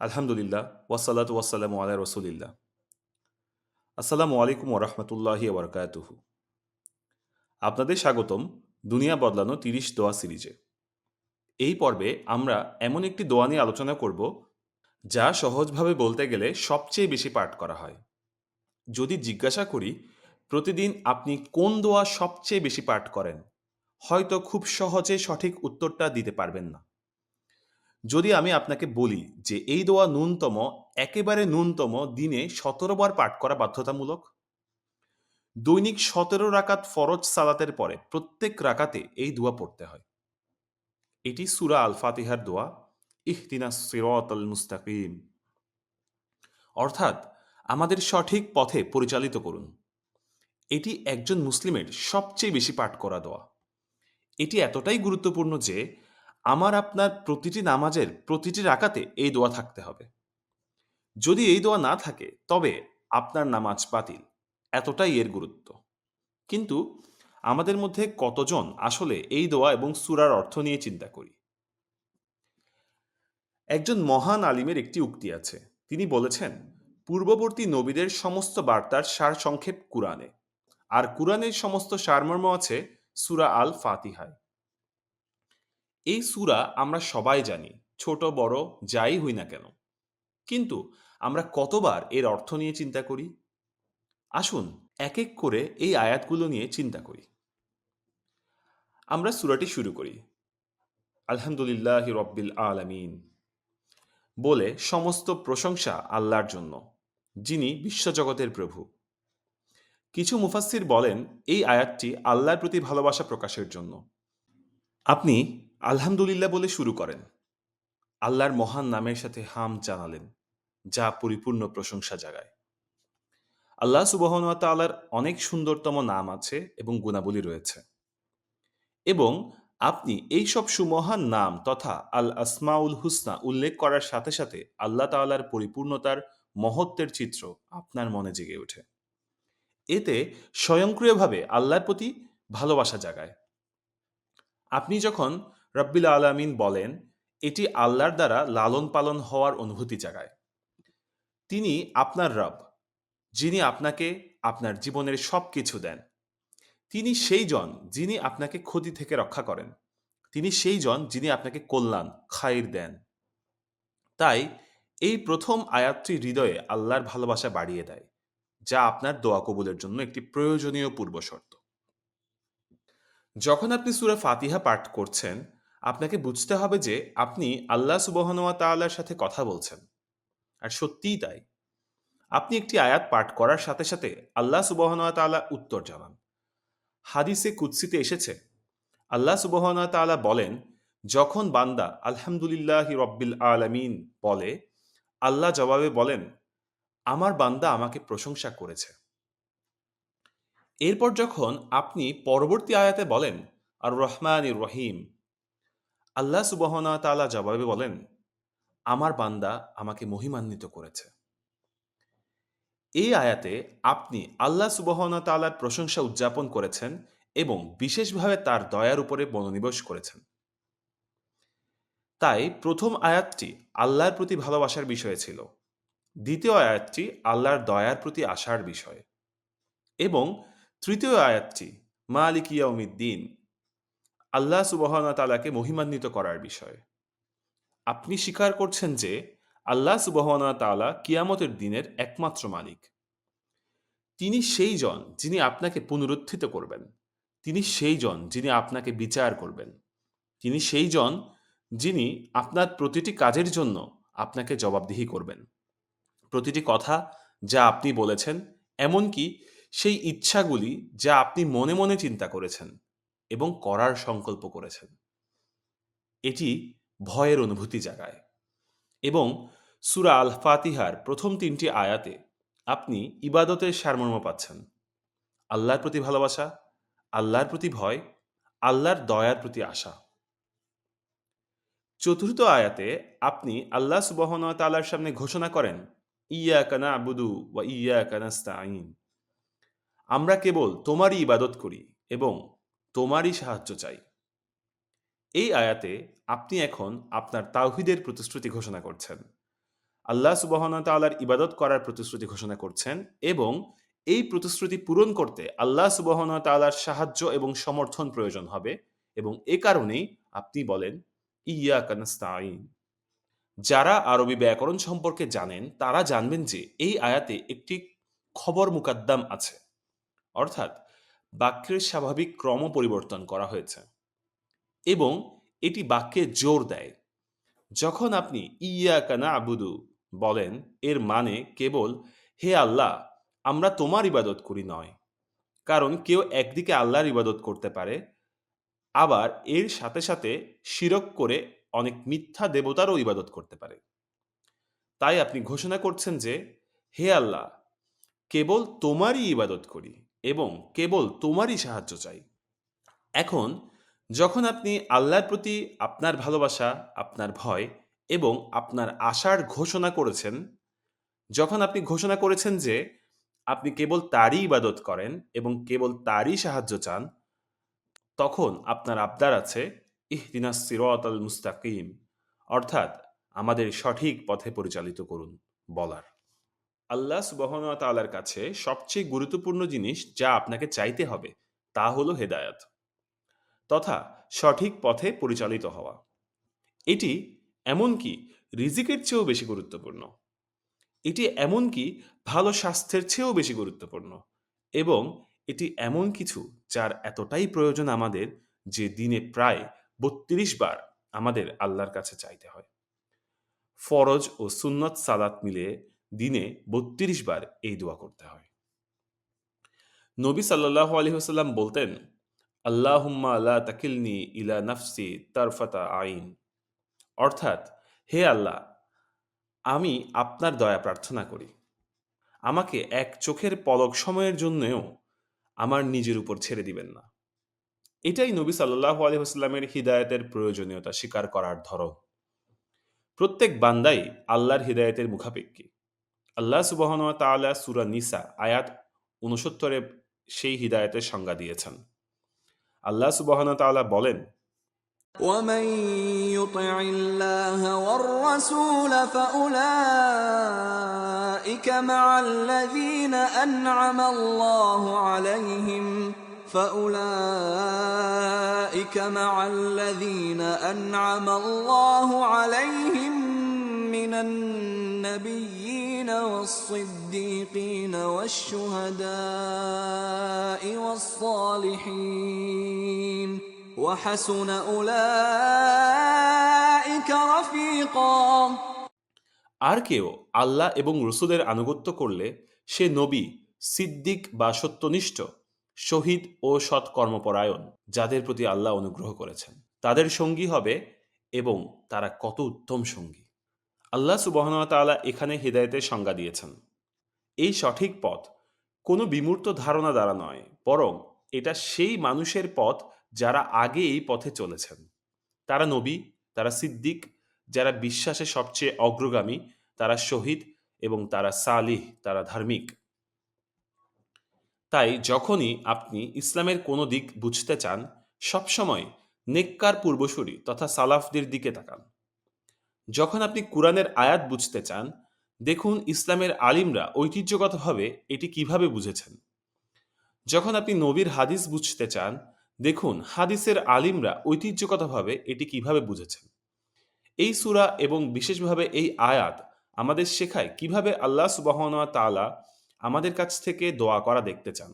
আলহামদুলিল্লাহ ওয়াসালাত ওয়াসালাম আলা রসুলিল্লাহ। আসসালামু আলাইকুম ওরহমতুল্লাহি ওবরকাতুহু আপনাদের স্বাগতম দুনিয়া বদলানো তিরিশ দোয়া সিরিজে। এই পর্বে আমরা এমন একটি দোয়া নিয়ে আলোচনা করব, যা সহজভাবে বলতে গেলে সবচেয়ে বেশি পাঠ করা হয়। যদি জিজ্ঞাসা করি, প্রতিদিন আপনি কোন দোয়া সবচেয়ে বেশি পাঠ করেন? হয়তো খুব সহজে সঠিক উত্তরটা দিতে পারবেন না। যদি আমি আপনাকে বলি যে এই দোয়া ন্যূনতম, একেবারে ন্যূনতম দিনে সতেরো বার পাঠ করা বাধ্যতামূলক, দৈনিক সতেরো রাকাত ফরজ সালাতের পরে প্রত্যেক রাকাতে এই দোয়া পড়তে হয়। এটি সুরা আল ফাতিহার দোয়া ইহতিনা সিরত আল মুস্তাকিম। অর্থাৎ আমাদের সঠিক পথে পরিচালিত করুন। এটি একজন মুসলিমের সবচেয়ে বেশি পাঠ করা দোয়া। এটি এতটাই গুরুত্বপূর্ণ যে আমার আপনার প্রতিটি নামাজের প্রতিটি রাকাতে এই দোয়া থাকতে হবে। যদি এই দোয়া না থাকে, তবে আপনার নামাজ বাতিল। এতটাই এর গুরুত্ব। কিন্তু আমাদের মধ্যে কতজন আসলে এই দোয়া এবং সুরার অর্থ নিয়ে চিন্তা করি? একজন মহান আলিমের একটি উক্তি আছে। তিনি বলেছেন, পূর্ববর্তী নবীদের সমস্ত বার্তার সার সংক্ষেপ কুরআনে। আর কুরআনের সমস্ত সারমর্ম আছে সুরা আল ফাতিহায় এই সুরা আমরা সবাই জানি, ছোট, বড়, যাই হই না কেন। কিন্তু আমরা কতবার এর অর্থ নিয়ে চিন্তা করি? আসুন এক এক করে এই আয়াতগুলো নিয়ে চিন্তা করি। আমরা সুরাটি শুরু করি। আলহামদুলিল্লাহ রব্বিল আলামিন। বলে সমস্ত প্রশংসা আল্লাহর জন্য, যিনি বিশ্বজগতের প্রভু। কিছু মুফাসসির বলেন এই আয়াতটি আল্লাহর প্রতি ভালোবাসা প্রকাশের জন্য। আপনি আলহামদুলিল্লাহ বলে শুরু করেন। আল্লাহর মহান নামের সাথে হাম জানালেন, যা পরিপূর্ণ প্রশংসা জাগায়। আল্লাহ সুবহানুয়া তাআলার অনেক সুন্দরতম নাম আছে এবং গুণাবলী রয়েছে। এবং আপনি এই সব সুমহান নাম তথা আল আসমাউল হুসনা উল্লেখ করার সাথে সাথে আল্লাহ তাআলার পরিপূর্ণতার মহত্বের চিত্র আপনার মনে জেগে ওঠে। এতে স্বয়ংক্রিয়ভাবে আল্লাহর প্রতি ভালোবাসা জাগায়। আপনি যখন রব্বিল আলামিন বলেন, এটি আল্লাহর দ্বারা লালন পালন হওয়ার অনুভূতি জাগায়। তিনি আপনার রব, যিনি আপনাকে আপনার জীবনের সব কিছু দেন। তিনি সেই জন যিনি আপনাকে ক্ষতি থেকে রক্ষা করেন। তিনি সেই জন যিনি আপনাকে কল্যাণ খাইর দেন। তাই এই প্রথম আয়াতটি হৃদয়ে আল্লাহর ভালোবাসা বাড়িয়ে দেয়, যা আপনার দোয়া কবুলের জন্য একটি প্রয়োজনীয় পূর্বশর্ত। যখন আপনি সুরা ফাতিহা পাঠ করছেন আপনাকে বুঝতে হবে যে আপনি আল্লাহ সুবহানুয়া তাআলার সাথে কথা বলছেন। আর সত্যিই তাই। আপনি একটি আয়াত পাঠ করার সাথে সাথে আল্লাহ সুবহানুয়া তাআলা উত্তর জানান। হাদিসে কুৎসিতে এসেছে, আল্লাহ সুবহানুয়া তাআলা বলেন, যখন বান্দা আলহামদুলিল্লাহি রব্বিল আলামিন বলে, আল্লাহ জবাবে বলেন, আমার বান্দা আমাকে প্রশংসা করেছে। এরপর যখন আপনি পরবর্তী আয়াতে বলেন, আর রহমান রহিম। আল্লাহ সুবহনা তাআলা জবাবে বলেন, আমার বান্দা আমাকে মহিমান্বিত করেছে। এই আয়াতে আপনি আল্লাহ সুবহনা তালার প্রশংসা উদযাপন করেছেন এবং বিশেষভাবে তার দয়ার উপরে মনোনিবেশ করেছেন। তাই প্রথম আয়াতটি আল্লাহর প্রতি ভালোবাসার বিষয়ে ছিল। দ্বিতীয় আয়াতটি আল্লাহর দয়ার প্রতি আসার বিষয়। এবং তৃতীয় আয়াতটি মালিক ইয়াউমিদ্দিন আল্লাহ সুবহানা তালাকে মহিমান্বিত করার বিষয়ে। আপনি স্বীকার করছেন যে আল্লাহ সুবহানা তাআলা কিয়ামতের দিনের একমাত্র মালিক। তিনি সেই জন যিনি আপনাকে পুনরুত্থিত করবেন। তিনি সেই জন যিনি আপনাকে বিচার করবেন। তিনি সেই জন যিনি আপনার প্রতিটি কাজের জন্য আপনাকে জবাবদিহি করবেন। প্রতিটি কথা যা আপনি বলেছেন, এমনকি সেই ইচ্ছাগুলি যা আপনি মনে মনে চিন্তা করেছেন এবং করার সংকল্প করেছেন। এটি ভয়ের অনুভূতি জাগায় এবং সুরা আল ফাতিহার প্রথম তিনটি আয়াতে আপনি ইবাদতের সারমর্ম পাচ্ছেন। আল্লাহর প্রতি ভালোবাসা, আল্লাহর প্রতি ভয়, আল্লাহর দয়ার প্রতি আশা। চতুর্থ আয়াতে আপনি আল্লাহ সুবহন তালার সামনে ঘোষণা করেন ইয়া কানা আবুদু বা ইয়া কানাস্তাইন আমরা কেবল তোমারই ইবাদত করি এবং তোমারই সাহায্য চাই। এই আয়াতে আপনি এখন আপনার তাওহিদের প্রতিশ্রুতি ঘোষণা করছেন। আল্লাহ সুবহন তাল্লার ইবাদত করার প্রতিশ্রুতি ঘোষণা করছেন এবং এই প্রতিশ্রুতি পূরণ করতে আল্লাহ সুবহন তাল্লার সাহায্য এবং সমর্থন প্রয়োজন হবে এবং এ কারণেই আপনি বলেন ইয়া কানাস্তাইন যারা আরবি ব্যাকরণ সম্পর্কে জানেন, তারা জানবেন যে এই আয়াতে একটি খবর মুকাদ্দাম আছে। অর্থাৎ বাক্যের স্বাভাবিক ক্রম পরিবর্তন করা হয়েছে এবং এটি বাক্যে জোর দেয়। যখন আপনি ইয়া কানা আবুদু বলেন, এর মানে কেবল, হে আল্লাহ, আমরা তোমার ইবাদত করি নয়। কারণ কেউ একদিকে আল্লাহর ইবাদত করতে পারে, আবার এর সাথে সাথে শিরক করে অনেক মিথ্যা দেবতারও ইবাদত করতে পারে। তাই আপনি ঘোষণা করছেন যে, হে আল্লাহ, কেবল তোমারই ইবাদত করি। এবং কেবল তোমারই সাহায্য চাই। এখন, যখন আপনি আল্লাহর প্রতি আপনার ভালোবাসা, আপনার ভয় এবং আপনার আশার ঘোষণা করেছেন, যখন আপনি ঘোষণা করেছেন যে আপনি কেবল তারই ইবাদত করেন এবং কেবল তারই সাহায্য চান, তখন আপনার আবদার আছে ইহদিনা সিরত আল মুস্তাকিম। অর্থাৎ আমাদের সঠিক পথে পরিচালিত করুন বলার। আল্লাহ সুবহন তালার কাছে সবচেয়ে গুরুত্বপূর্ণ জিনিস যা আপনাকে চাইতে হবে, তা হলো হেদায়াত তথা সঠিক পথে পরিচালিত হওয়া। এটি এমনকি রিজিকের চেয়েও বেশি গুরুত্বপূর্ণ। এটি এমনকি ভালো স্বাস্থ্যের চেয়েও বেশি গুরুত্বপূর্ণ এবং এটি এমন কিছু যার এতটাই প্রয়োজন আমাদের যে দিনে প্রায় বত্রিশ বার আমাদের আল্লাহর কাছে চাইতে হয়। ফরজ ও সুন্নত সালাত মিলে দিনে বত্রিশ বার এই দোয়া করতে হয়। নবী সাল্লাহ আলহিহাল্লাম বলতেন, আল্লাহুম্মা আল্লাহ তাকিলনি ইলা নাফসি তারফাতা আইন। অর্থাৎ, হে আল্লাহ, আমি আপনার দয়া প্রার্থনা করি। আমাকে এক চোখের পলক সময়ের জন্যও আমার নিজের উপর ছেড়ে দিবেন না। এটাই নবী সাল্লাহ আলহিহাস্লামের হৃদায়তের প্রয়োজনীয়তা স্বীকার করার ধরন। প্রত্যেক বান্দাই আল্লাহর হৃদায়তের মুখাপেক্ষী। আল্লাহ সুবহন তাআলা সুরা নিসা আয়াত উনসত্তরে সেই হৃদায়তের সংজ্ঞা দিয়েছেন আল্লাহ সুবহন তাআলা বলেন ومن يطع الله والرسول فأولئك مع الذين أنعم الله عليهم فأولئك مع الذين أنعم الله عليهم من النبيين والصديقين والشهداء والصالحين وحسن أولئك رفيقا আর কেউ আল্লাহ এবং রসুলের আনুগত্য করলে সে নবী সিদ্দিক বা সত্যনিষ্ঠ শহীদ ও সৎকর্মপরায়ণ যাদের প্রতি আল্লাহ অনুগ্রহ করেছেন তাদের সঙ্গী হবে এবং তারা কত উত্তম সঙ্গী আল্লাহ সুবহনতালা এখানে হৃদায়তের সংজ্ঞা দিয়েছেন। এই সঠিক পথ কোনো বিমূর্ত ধারণা দ্বারা নয়, বরং এটা সেই মানুষের পথ যারা আগে এই পথে চলেছেন। তারা নবী, তারা সিদ্দিক, যারা বিশ্বাসে সবচেয়ে অগ্রগামী, তারা শহীদ এবং তারা সালিহ, তারা ধার্মিক। তাই যখনই আপনি ইসলামের কোনো দিক বুঝতে চান, সবসময় নেককার পূর্বসূরি তথা সালাফদের দিকে তাকান। যখন আপনি কোরআনের আয়াত বুঝতে চান, দেখুন ইসলামের আলিমরা ঐতিহ্যগতভাবে এটি কীভাবে বুঝেছেন। যখন আপনি নবীর হাদিস বুঝতে চান, দেখুন হাদিসের আলিমরা ঐতিহ্যগতভাবে এটি কীভাবে বুঝেছেন। এই সুরা এবং বিশেষভাবে এই আয়াত আমাদের শেখায় কীভাবে আল্লাহ সুবাহনা তালা আমাদের কাছ থেকে দোয়া করা দেখতে চান।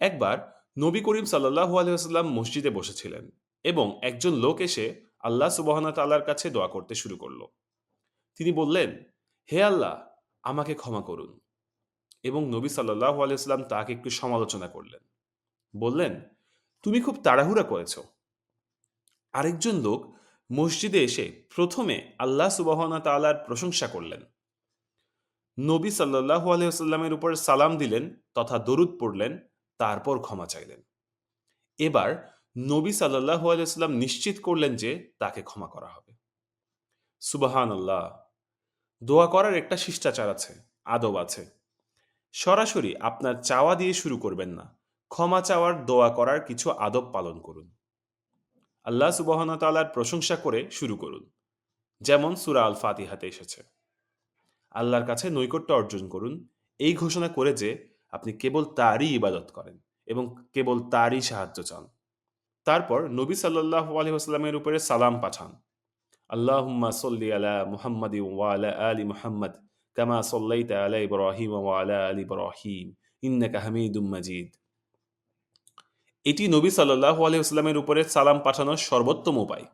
একবার নবী করিম সাল্লাহু আলহাম মসজিদে বসেছিলেন এবং একজন লোক এসে আল্লাহ সুবাহনা তাল্লার কাছে দোয়া করতে শুরু করল। তিনি বললেন, হে আল্লাহ, আমাকে ক্ষমা করুন। এবং নবী সাল্লাহ আলাইস্লাম তাকে একটু সমালোচনা করলেন। বললেন, তুমি খুব তাড়াহুড়া করেছ। আরেকজন লোক মসজিদে এসে প্রথমে আল্লাহ সুবাহনা তালার প্রশংসা করলেন। নবী সাল্লাহু আলহিহাস্লামের উপর সালাম দিলেন, তথা দরুদ পড়লেন, তারপর ক্ষমা চাইলেন। এবার নবী সাল্লাহু আলাইস্লাম নিশ্চিত করলেন যে তাকে ক্ষমা করা হবে। সুবাহান আল্লাহ দোয়া করার একটা শিষ্টাচার আছে, আদব আছে। সরাসরি আপনার চাওয়া দিয়ে শুরু করবেন না, ক্ষমা চাওয়ার, দোয়া করার কিছু আদব পালন করুন। আল্লাহ সুবাহতালার প্রশংসা করে শুরু করুন, যেমন সুরা আল ফাতিহাতে এসেছে। আল্লাহর কাছে নৈকট্য অর্জন করুন, এই ঘোষণা করে যে আপনি কেবল তারই ইবাদত করেন এবং কেবল তারই সাহায্য চান। তারপর নবী সাল্লাহ আলহিহাস্লামের উপরে সালাম পাঠান। আল্লাহুম্মা সল্লি আলা মুহাম্মাদি ওয়ালা আলি মুহাম্মদ কামা সল্লাইতা আলা ইব্রাহিম ওয়ালা আলি ইব্রাহিম, ইন্নাকা হামিদুম মাজিদ। এটি নবী সাল্লাহ আলহিহাস্লামের উপরে সালাম পাঠানোর সর্বোত্তম উপায়।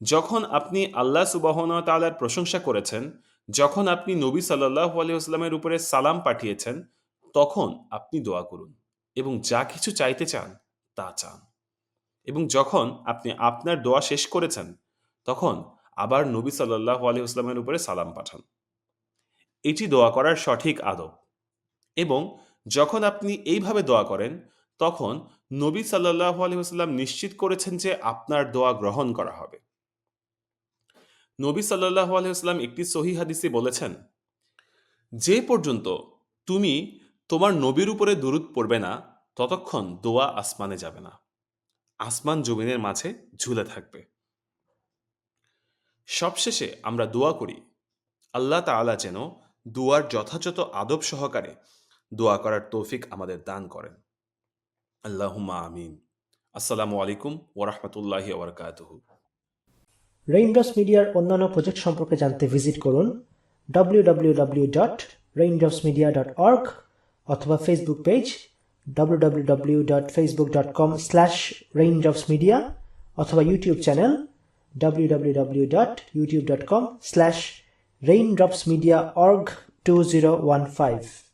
যখন আপনি আল্লাহ সুবাহন তালার প্রশংসা করেছেন, যখন আপনি নবী সাল্লাহ আলহিহাস্লামের উপরে সালাম পাঠিয়েছেন, তখন আপনি দোয়া করুন এবং যা কিছু চাইতে চান, তা চান। এবং যখন আপনি আপনার দোয়া শেষ করেছেন, তখন আবার নবী সাল্লাহ আলহিহাস্লামের উপরে সালাম পাঠান। এটি দোয়া করার সঠিক আদব। এবং যখন আপনি এইভাবে দোয়া করেন, তখন নবী সাল্লাহ আলহিহাস্লাম নিশ্চিত করেছেন যে আপনার দোয়া গ্রহণ করা হবে। নবী সাল্লাহ আলহিহাস্লাম একটি সহি হাদিসে বলেছেন, যে পর্যন্ত তুমি তোমার নবীর উপরে দূরত পড়বে না, ততক্ষণ দোয়া আসমানে যাবে না। আসমান জমিনের মাঝে ঝুলে থাকবে। সবশেষে আমরা দোয়া করি, আল্লাহ তাআলা যেন দুয়ার যথাযথ আদব সহকারে দোয়া করার তৌফিক আমাদের দান করেন। আল্লাহুম্মা আমিন। আসসালামু আলাইকুম ওরহমতুল্লাহি ওবরকাতুহু রেইনড্রপস মিডিয়ার অন্যান্য প্রজেক্ট সম্পর্কে জানতে ভিজিট করুন W W W dot raindrops media dot www.raindropsmedia.org অথবা Facebook page www.facebook.com/raindropsmedia অথবা ইউটিউব চ্যানেল www.youtube.com/raindropsmediaorg2015